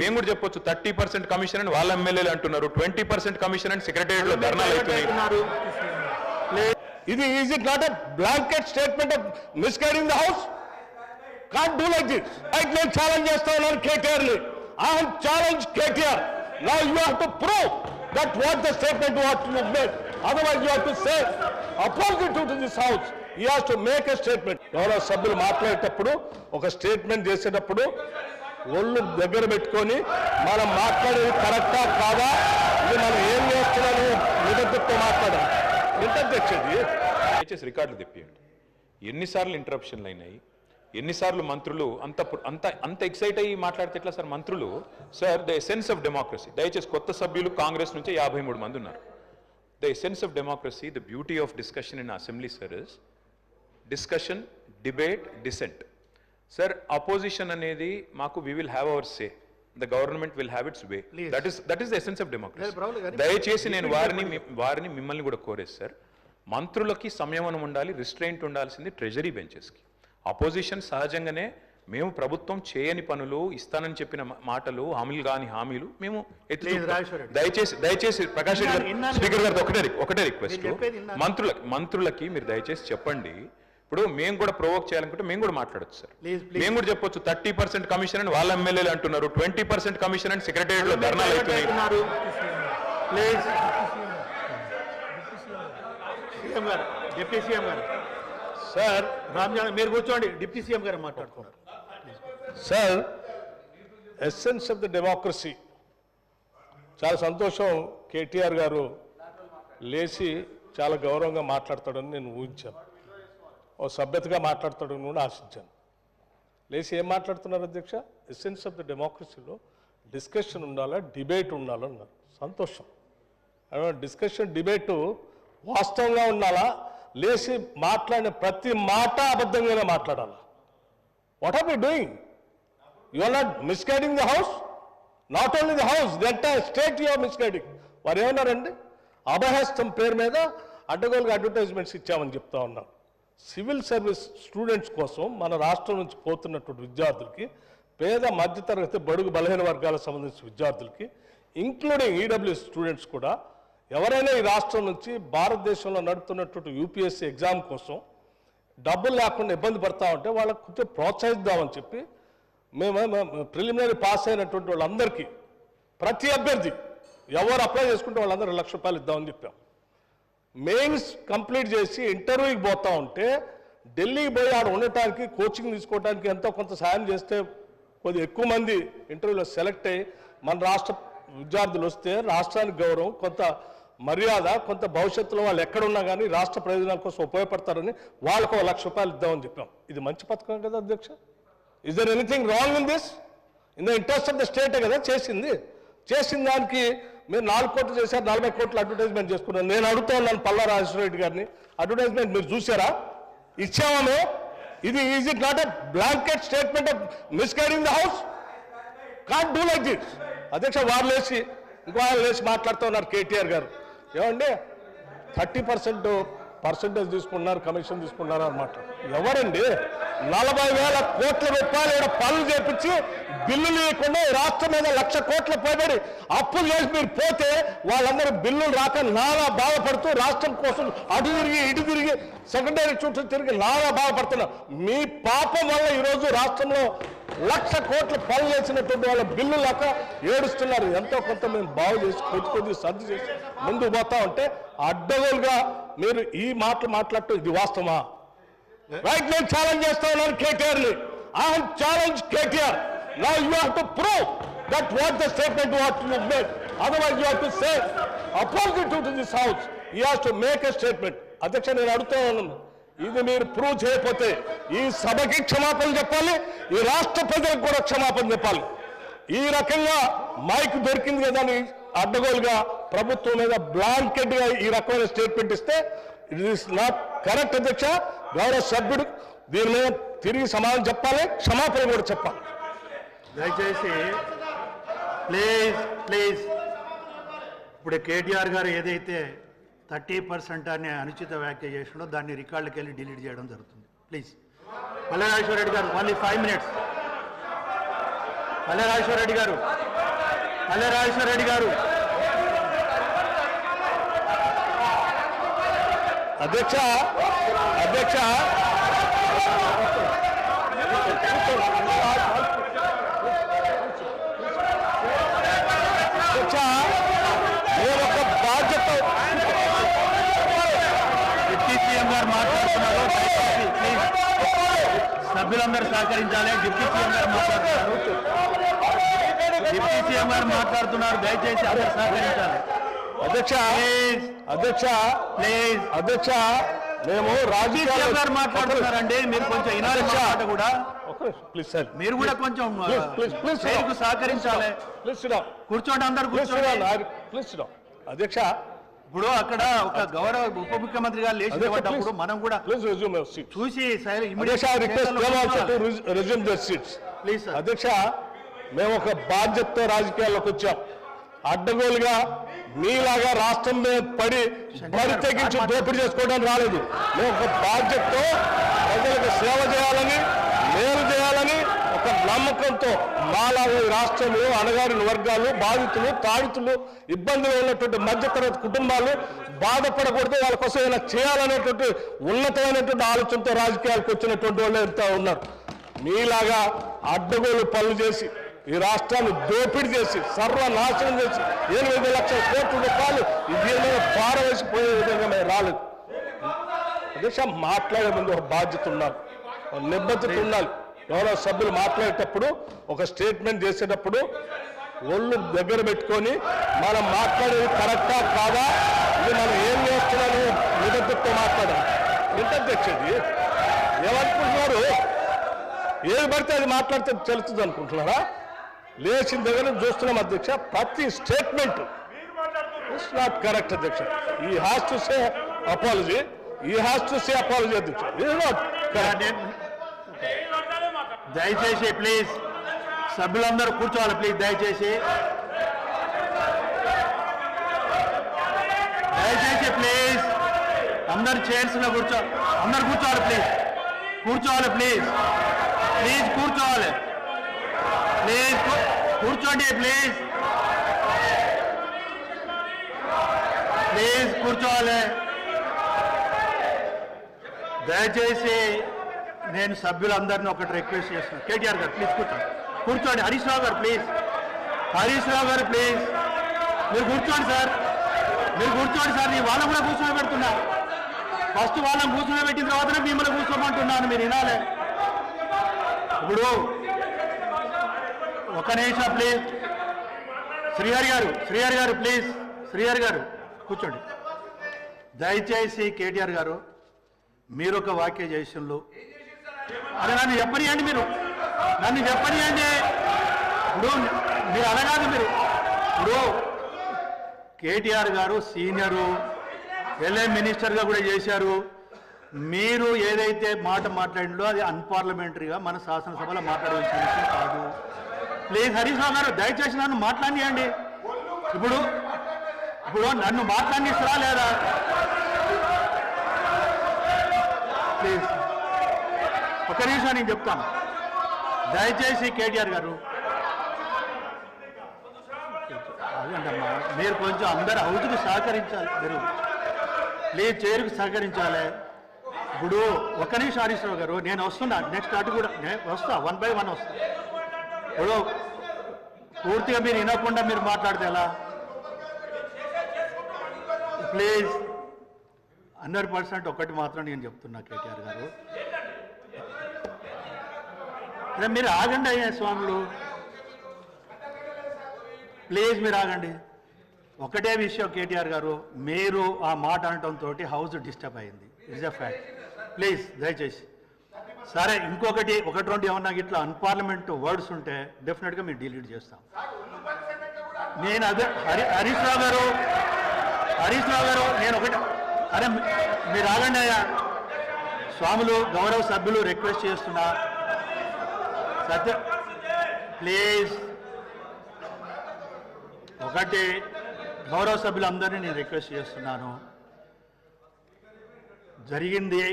మేము కూడా చెప్పొచ్చు థర్టీ పర్సెంట్ కమిషన్ అని వాళ్ళ ఎమ్మెల్యేలు అంటున్నారు. ట్వంటీ పర్సెంట్ కమిషన్ అని సెక్రటేరియట్లో ధర్నాలు అవుతున్నాయి ఇది is it not a blanket statement of misguiding the house can't do like this right నేను ఛాలెంజ్ చేస్తా ఉన్నాను కేటీఆర్ని. I have challenge KTR now you have to prove that what the statement what you made otherwise you have to say opposite to this house you have to make a statement గౌరవ సభ్యులు మాట్లాడేటప్పుడు ఒక statement చేసేటప్పుడు ఒళ్ళు దగ్గర పెట్టుకొని మనం మాట్లాడేది కరెక్టా కాదా? ఇది మనం ఏం చేస్తున్నాము? నిబద్ధతతో మాట్లాడాలి ఇంటర్దక్షది దయచేసి రికార్డులు తెప్పియండి. ఎన్నిసార్లు ఇంటరప్షన్లు అయినాయి? ఎన్నిసార్లు మంత్రులు అంత అంత అంత ఎక్సైట్ అయ్యి మాట్లాడితే ఎట్లా సార్ మంత్రులు? Sir the essence of democracy దయచేసి కొత్త సభ్యులు కాంగ్రెస్ నుంచి యాభై మూడు మంది ఉన్నారు. The essence of democracy the beauty of discussion in assembly sir is discussion debate dissent sir opposition అనేది మాకు we will have our say the government will have its way. That is that is the essence of democracy గారు, దయచేసి నేను వారిని వారిని మిమ్మల్ని కూడా కోరేది సార్ మంత్రులకి సంయమనం ఉండాలి రిస్ట్రెయింట్ ఉండాల్సింది ట్రెజరీ బెంచెస్కి అపోజిషన్ సహజంగానే మేము ప్రభుత్వం చేయని పనులు ఇస్తానని చెప్పిన మాటలు హామీలు కాని హామీలు మేము. దయచేసి దయచేసి ప్రకాష్ రెడ్డి గారు. స్పీకర్ గారితో ఒకటే ఒకటే రిక్వెస్ట్. మంత్రులకి మంత్రులకి మీరు దయచేసి చెప్పండి. ఇప్పుడు మేము కూడా ప్రొవోక్ చేయాలనుకుంటే మేము కూడా మాట్లాడొచ్చు సార్. మేము కూడా చెప్పొచ్చు థర్టీ పర్సెంట్ కమిషన్ అని వాళ్ళ ఎమ్మెల్యేలు అంటున్నారు ట్వంటీ పర్సెంట్ కమిషన్ అని సెక్రటేరియట్లో ధర్నాలు అవుతున్నాయి గారు డిప్యూటీ సీఎం గారు. సార్ రామ్జాన్ మీరు కూర్చోండి డిప్యూటీ సీఎం గారు మాట్లాడుతున్నారు. Sir essence of the democracy చాలా సంతోషం కేటీఆర్ గారు లేచి చాలా గౌరవంగా మాట్లాడతాడని నేను ఊహించాను. ఓ సభ్యతగా మాట్లాడతాడు కూడా ఆశించాను. లేచి ఏం మాట్లాడుతున్నారు అధ్యక్ష? ఎసెన్స్ ఆఫ్ ద డెమోక్రసీలో డిస్కషన్ ఉండాలా డిబేట్ ఉండాలన్నారు సంతోషం. డిస్కషన్ డిబేటు వాస్తవంగా ఉండాలా? లేచి మాట్లాడిన ప్రతి మాట అబద్ధంగానే మాట్లాడాలా? What are you doing you are not misguiding the house not only the house the entire state you are misguiding వారు ఏమన్నారండి అభహస్తం పేరు మీద అడ్డగోలుగా అడ్వర్టైజ్మెంట్స్ ఇచ్చామని చెప్తా ఉన్నారు సివిల్ సర్వీస్ స్టూడెంట్స్ కోసం మన రాష్ట్రం నుంచి పోతున్నటువంటి విద్యార్థులకి పేద మధ్యతరగతి బడుగు బలహీన వర్గాలకు సంబంధించిన విద్యార్థులకి ఇంక్లూడింగ్ ఈడబ్ల్యూఎస్ స్టూడెంట్స్ కూడా ఎవరైనా ఈ రాష్ట్రం నుంచి భారతదేశంలో నడుపుతున్నటువంటి యూపీఎస్సీ ఎగ్జామ్ కోసం డబ్బులు లేకుండా ఇబ్బంది పడతా ఉంటే వాళ్ళకు కొంచెం ప్రోత్సహిద్దామని చెప్పి మేము ప్రిలిమినరీ పాస్ అయినటువంటి వాళ్ళందరికీ ప్రతి అభ్యర్థి ఎవరు అప్లై చేసుకుంటే వాళ్ళందరూ లక్ష రూపాయలు ఇద్దామని చెప్పాం. మెయిన్స్ కంప్లీట్ చేసి ఇంటర్వ్యూకి పోతా ఉంటే ఢిల్లీకి పోయి ఆడ ఉండటానికి కోచింగ్ తీసుకోవడానికి ఎంతో కొంత సాయం చేస్తే కొద్ది ఎక్కువ మంది ఇంటర్వ్యూలో సెలెక్ట్ అయ్యి మన రాష్ట్ర విద్యార్థులు వస్తే రాష్ట్రానికి గౌరవం కొంత మర్యాద కొంత భవిష్యత్తులో వాళ్ళు ఎక్కడున్నా కానీ రాష్ట్ర ప్రయోజనాల కోసం ఉపయోగపడతారని వాళ్ళకు ఒక లక్ష రూపాయలు ఇద్దామని చెప్పాం. ఇది మంచి పథకం కదా అధ్యక్ష? Is there anything wrong in this in the interest of the స్టేటే కదా చేసింది. చేసిన దానికి మీరు నాలుగు కోట్లు చేశారు నలభై కోట్లు అడ్వర్టైజ్మెంట్ చేసుకున్నారు. నేను అడుగుతా ఉన్నాను పల్లా రాజేశ్వర రెడ్డి గారిని. అడ్వర్టైజ్మెంట్ మీరు చూసారా ఇచ్చామా ఇది is it not a blanket statement of misguiding the house can't do like this అధ్యక్ష వారు లేచి ఇంకో వాళ్ళు లేచి మాట్లాడుతూ ఉన్నారు కేటీఆర్ గారు. ఏమండి? థర్టీ పర్సెంట్ పర్సెంటేజ్ తీసుకున్నారు కమిషన్ తీసుకున్నారు అన్నమాట ఎవరండి? నలభై వేల కోట్ల రూపాయలు ఇక్కడ పనులు చేపించి బిల్లు లేకుండా రాష్ట్రం మీద లక్ష కోట్ల పోబడి అప్పులు చేసి మీరు పోతే వాళ్ళందరూ బిల్లులు రాక నానా బాధపడుతూ రాష్ట్రం కోసం అటు తిరిగి ఇటు తిరిగి సెకండరీ చుట్టూ తిరిగి నానా బాధపడుతున్నారు. మీ పాపం వల్ల ఈరోజు రాష్ట్రంలో లక్ష కోట్ల పనులు చేసినటువంటి వాళ్ళ బిల్లు లేక ఏడుస్తున్నారు. ఎంతో కొంత మేము బాగు చేసి కొద్ది కొద్ది సర్ది చేసి ముందుకు పోతా ఉంటే అడ్డగోలుగా మీరు ఈ మాటలు మాట్లాడటం ఇది వాస్తవమా? రైట్ నేను ఛాలెంజ్ చేస్తా ఉన్నాను కేటీఆర్ని. I have challenge KTR now you have to prove that what the statement what you made otherwise you have to say opposite to this house you have to make a statement అధ్యక్ష నేను అడుగుతా ఉన్నాను. ఇది మీరు prove చేయకపోతే ఈ సభకి క్షమాపణ చెప్పాలి ఈ రాష్ట్ర ప్రజలకు కూడా క్షమాపణ చెప్పాలి. ఈ రకంగా మైక్ దొరికింది కదా అని అడ్డగోలుగా ప్రభుత్వం మీద బ్లాంకెట్గా ఈ రకమైన స్టేట్మెంట్ ఇస్తే ఇట్ ఇస్ నాట్ కరెక్ట్ అధ్యక్ష. గౌరవ సభ్యుడు దీని మీద తిరిగి సమాధానం చెప్పాలి క్షమాపణ కూడా చెప్పాలి. దయచేసి ప్లీజ్ ప్లీజ్. ఇప్పుడు కేటీఆర్ గారు ఏదైతే థర్టీ పర్సెంట్ అనే అనుచిత వ్యాఖ్య చేసిండో దాన్ని రికార్డుకి వెళ్ళి డిలీట్ చేయడం జరుగుతుంది. ప్లీజ్. మల్లారేశ్వర రెడ్డి గారు ఓన్లీ ఫైవ్ మినిట్స్ పల్లె రాజేశ్వర రెడ్డి గారు పల్లె రాజేశ్వర రెడ్డి గారు. అధ్యక్ష అధ్యక్ష అధ్యక్ష నేను ఒక బాధ్యత డిప్యూటీ సీఎం గారు మాట్లాడుతున్నారు దయచేసి ప్లీజ్ సభ్యులందరూ సహకరించాలి డిప్యూటీ సీఎం గారు మాట్లాడుతున్నారు డిప్యూటీ సీఎం గారు మాట్లాడుతున్నారు దయచేసి అందరూ సహకరించాలి అధ్యక్ష అధ్యక్ష ప్లీజ్ అధ్యక్ష మేము రాజకీయాలు గారు మాట్లాడుతున్నారండి మీరు కొంచెం మాట కూడా ప్లీజ్ సార్ మీరు కూడా కొంచెం. చైర్కు సహకరించాలి ప్లీజ్ కూర్చోండి అందరు ప్లీజ్ కూర్చోండి ప్లీజ్ అధ్యక్ష ఇప్పుడు అక్కడ ఒక గౌరవ ఉప ముఖ్యమంత్రి గారు లేచి నిలబడ్డప్పుడు మనం కూడా ప్లీజ్ చూసి ప్లీజ్ అధ్యక్ష మేము ఒక బాధ్యతతో రాజకీయాల్లోకి వచ్చాం అడ్డగోలుగా మీలాగా రాష్ట్రం మీద పడి బరి తెగించి దోపిడీ చేసుకోవడానికి రాలేదు. మేము ఒక బాధ్యతతో ప్రజలకు సేవ చేయాలని మేలు చేయాలని ఒక నమ్మకంతో మాలా ఈ రాష్ట్రంలో అణగారిన వర్గాలు బాధితులు తాడితులు ఇబ్బందులు ఉన్నటువంటి మధ్యతరగతి కుటుంబాలు బాధపడకూడదు. వాళ్ళ కోసం ఏమైనా చేయాలనేటువంటి ఉన్నతమైనటువంటి ఆలోచనతో రాజకీయాలకు వచ్చినటువంటి వాళ్ళు ఎంత ఉన్నారు. మీలాగా అడ్డగోలు పనులు చేసి ఈ రాష్ట్రాన్ని దోపిడీ చేసి సర్వనాశనం చేసి ఎనిమిది లక్షల కోట్ల రూపాయలు ఇది దీని పారవేసిపోయే విధంగా మేము రాలేదు. అధ్యక్ష మాట్లాడే ముందు ఒక బాధ్యత ఉండాలి. ఒక నిబద్ధత ఉండాలి. ఎవరో సభ్యులు మాట్లాడేటప్పుడు ఒక స్టేట్మెంట్ చేసేటప్పుడు ఒళ్ళు దగ్గర పెట్టుకొని మనం మాట్లాడేది కరెక్టా కాదా? ఇది మనం ఏం చేస్తున్నాము నిబద్ధతతో మాట్లాడాలి. ఎంత తెచ్చేది ఏమనుకుంటున్నారు? ఏది పడితే అది మాట్లాడితే తెలుస్తుంది అనుకుంటున్నారా? లేచిన దగ్గర చూస్తున్నాం అధ్యక్ష ప్రతి స్టేట్మెంట్. ఇట్స్ నాట్ కరెక్ట్ అధ్యక్ష. He has to say apology he has to say apology అధ్యక్ష. ఇస్ నాట్ దయచేసి ప్లీజ్ సభ్యులందరూ కూర్చోవాలి ప్లీజ్ దయచేసి. దయచేసి ప్లీజ్ అందరు చైర్స్లో కూర్చో అందరు కూర్చోవాలి ప్లీజ్ కూర్చోవాలి ప్లీజ్ ప్లీజ్ కూర్చోవాలి. ప్లీజ్ కూర్చోండి ప్లీజ్ ప్లీజ్ కూర్చోవాలి. దయచేసి నేను సభ్యులందరినీ ఒకటి రిక్వెస్ట్ చేస్తున్నాను కేటీఆర్ గారు ప్లీజ్ కూర్చోండి. కూర్చోండి హరీష్ రావు గారు ప్లీజ్ హరీష్ రావు గారు ప్లీజ్ మీరు కూర్చోండి సార్ మీరు కూర్చోండి సార్ నేను వాళ్ళని కూడా కూర్చొని పెడుతున్నా. ఫస్ట్ వాళ్ళని కూర్చొని పెట్టిన తర్వాతనే మిమ్మల్ని కూర్చోమంటున్నాను మీరు వినాలి. ఇప్పుడు ఒక నిమిషం ప్లీజ్. శ్రీహరి గారు శ్రీహరి గారు ప్లీజ్. శ్రీహరి గారు కూర్చోండి. దయచేసి కేటీఆర్ గారు మీరు ఒక వాక్య జయశంలో అది నన్ను చెప్పనియండి మీరు. నన్ను చెప్పనియండి. ఇప్పుడు మీరు అనగాదు మీరు. ఇప్పుడు కేటీఆర్ గారు సీనియరు ఎల్ఏ మినిస్టర్గా కూడా చేశారు. మీరు ఏదైతే మాట మాట్లాడిందో అది అన్పార్లమెంటరీగా మన శాసనసభలో మాట్లాడవలసిన విషయం కాదు. ప్లీజ్ హరీష్ రావు గారు దయచేసి నన్ను మాట్లాడియండి. ఇప్పుడు ఇప్పుడు నన్ను మాట్లాడిస్తారా లేదా? ప్లీజ్. ఒక నిమిషం నేను చెప్తాను. దయచేసి కేటీఆర్ గారు. అదేంటమ్మా మీరు కొంచెం అందరు హౌస్కి సహకరించాలి. మీరు ప్లీజ్ చేరుకు సహకరించాలి. ఇప్పుడు ఒక నిమిషం హరీశ్వరావు గారు నేను వస్తున్నా. నెక్స్ట్ అటు కూడా వస్తా. వన్ బై వన్ వస్తా. ఇప్పుడు పూర్తిగా మీరు వినకుండా మీరు మాట్లాడితే ఎలా? ప్లీజ్ హండ్రెడ్ పర్సెంట్ ఒకటి మాత్రం నేను చెప్తున్నా కేటీఆర్ గారు. అదే మీరు ఆగండి అయ్యా స్వాములు. ప్లీజ్ మీరు ఆగండి. ఒకటే విషయం కేటీఆర్ గారు మీరు ఆ మాట అనటంతో హౌస్ డిస్టర్బ్ అయింది. ఇట్స్ ఎ ఫ్యాక్ట్ ప్లీజ్ దయచేసి. సరే ఇంకొకటి ఒకటి రెండు ఏమన్నా ఇట్లా అన్పార్లమెంట్ వర్డ్స్ ఉంటే డెఫినెట్గా మేము డిలీట్ చేస్తాం. నేను అదే హరి హరీష్ రావు గారు హరీష్ రావు గారు నేను ఒకటి అరే మీరు ఆగండి అయ్యా. స్వాములు గౌరవ సభ్యులు రిక్వెస్ట్ చేస్తున్నా. సత్య ప్లీజ్ ఒకటి గౌరవ సభ్యులందరినీ నేను రిక్వెస్ట్ చేస్తున్నాను. జరిగింది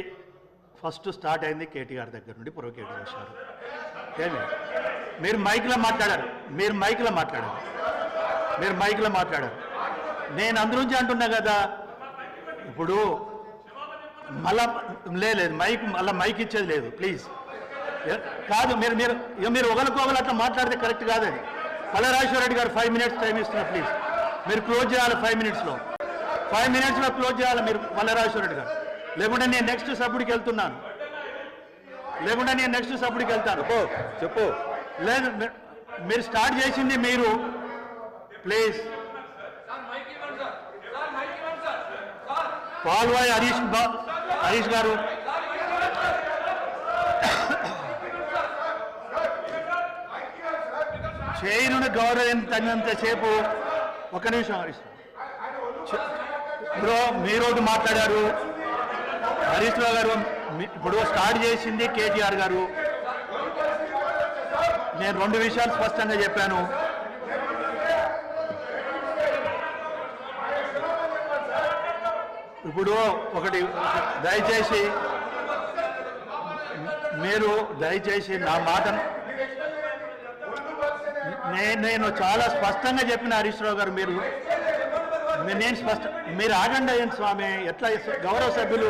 ఫస్ట్ స్టార్ట్ అయింది కేటీఆర్ దగ్గర నుండి ప్రొవకేట్ చేశారు ఏమి? మీరు మైక్లో మాట్లాడారు. మీరు మైక్లో మాట్లాడారు. మీరు మైక్లో మాట్లాడారు. నేను అందులోంచి నుంచి అంటున్నా కదా ఇప్పుడు మళ్ళా లేదు మైక్ మళ్ళీ మైక్ ఇచ్చేది లేదు ప్లీజ్. కాదు మీరు మీరు ఇక మీరు ఒకరికొకరు అట్లా మాట్లాడితే కరెక్ట్ కాదని. Palla Rajeshwar Reddy garu five minutes time ఇస్తున్నారు ప్లీజ్. మీరు క్లోజ్ చేయాలి ఫైవ్ మినిట్స్లో. ఫైవ్ మినిట్స్లో క్లోజ్ చేయాలి మీరు పల్లరాజేశ్వర రెడ్డి గారు. లేకుంటే నేను నెక్స్ట్ సభ్యుడికి వెళ్తున్నాను. లేకుంటే నేను నెక్స్ట్ సభ్యుడికి వెళ్తాను. చెప్పు లేదు మీరు స్టార్ట్ చేసింది మీరు. ప్లీజ్ పాల్వాయి హరీష్ బా- హరీష్ గారు. చైరును గౌరవించినంతసేపు ఒక నిమిషం హరీష్ చ- ఇప్పుడు మీరు ఒకటి మాట్లాడారు. హరీష్ రావు గారు ఇప్పుడు స్టార్ట్ చేసింది కేటీఆర్ గారు. నేను రెండు విషయాలు స్పష్టంగా చెప్పాను. ఇప్పుడు ఒకటి దయచేసి మీరు దయచేసి నా మాటను నేను నేను చాలా స్పష్టంగా చెప్పిన హరీష్ రావు గారు మీరు. నేను స్పష్ట మీరు ఆగండి అయ్యండి స్వామి. ఎట్లా గౌరవ సభ్యులు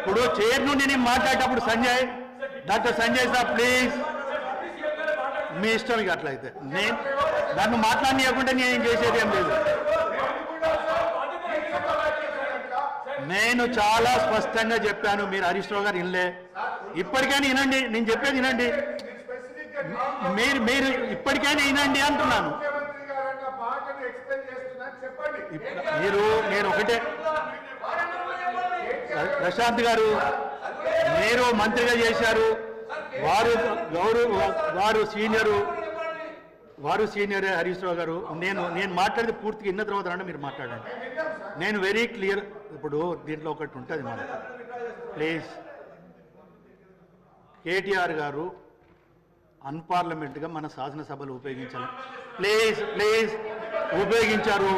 ఇప్పుడు చైర్ నుండి నేను మాట్లాడేటప్పుడు Sanjay doctor Sanjay sir please. మీ ఇష్టం ఇక అట్లయితే. నేను నన్ను మాట్లాడనీయకుండా నేను ఏం చేసేది ఏం లేదు. నేను చాలా స్పష్టంగా చెప్పాను మీరు హరీష్ రావు గారు ఇల్లే ఇప్పటికైనా వినండి నేను చెప్పేది వినండి. మీరు మీరు ఇప్పటికైనా వినండి అంటున్నాను. మీరు నేను ఒకటే ప్రశాంత్ గారు మీరు మంత్రిగా చేశారు. వారు గౌరవ వారు సీనియరు వారు సీనియర్ హరీష్ రావు గారు. నేను నేను మాట్లాడితే పూర్తిగా ఇన్న తర్వాత రండి మీరు మాట్లాడండి. నేను వెరీ క్లియర్ ఇప్పుడు దీంట్లో ఒకటి ఉంటుంది మనకు. ప్లీజ్ కేటీఆర్ గారు అన్పార్లమెంట్గా మన శాసనసభలు ఉపయోగించాలి. ప్లీజ్ ప్లీజ్ ఉపయోగించారు.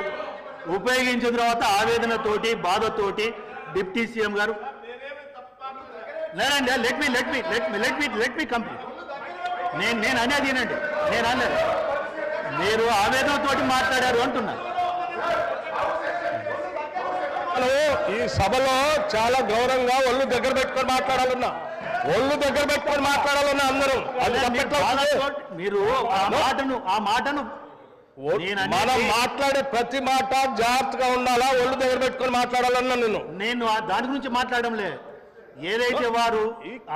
ఉపయోగించిన తర్వాత ఆవేదనతోటి బాధతోటి డిప్టీ సీఎం గారు. లేదండి let me let me let me let me let me complete నేను నేను అనేది వినండి. నేను అనలేదు. మీరు ఆవేదనతోటి మాట్లాడారు అంటున్నా. హలో ఈ సభలో చాలా గౌరవంగా ఒళ్ళు దగ్గర పెట్టుకొని మాట్లాడాలన్నా. ఒళ్ళు దగ్గర పెట్టుకొని మాట్లాడాలన్నా అందరూ. అది అదే మీరు ఆ మాటను ఆ మాటను అనేది- మనం మాట్లాడే ప్రతి మాట జాగ్రత్తగా ఉండాలా? ఒళ్ళు దగ్గర పెట్టుకొని మాట్లాడాలన్నా నేను. నేను దాని గురించి మాట్లాడడంలే ఏదైతే వారు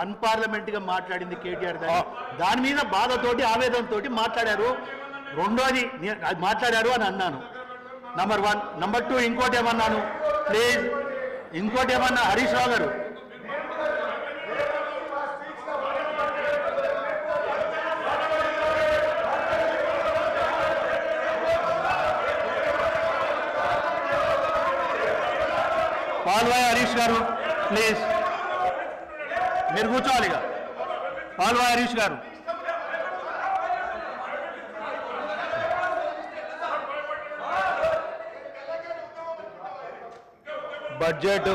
అన్పార్లమెంట్గా మాట్లాడింది కేటీఆర్ దాని దాని మీద బాధతోటి ఆవేదనతోటి మాట్లాడారు. రెండోది మాట్లాడారు అని అన్నాను. నంబర్ వన్ నంబర్ టూ ఇంకోటి ఏమన్నాను? ప్లీజ్ ఇంకోటి ఏమన్నా హరీష్ రావు గారు? పాల్వాయి హరీష్ గారు ప్లీజ్. మీరు కూర్చోవాలి ఇక. పాల్వాయి హరీష్ గారు. బడ్జెట్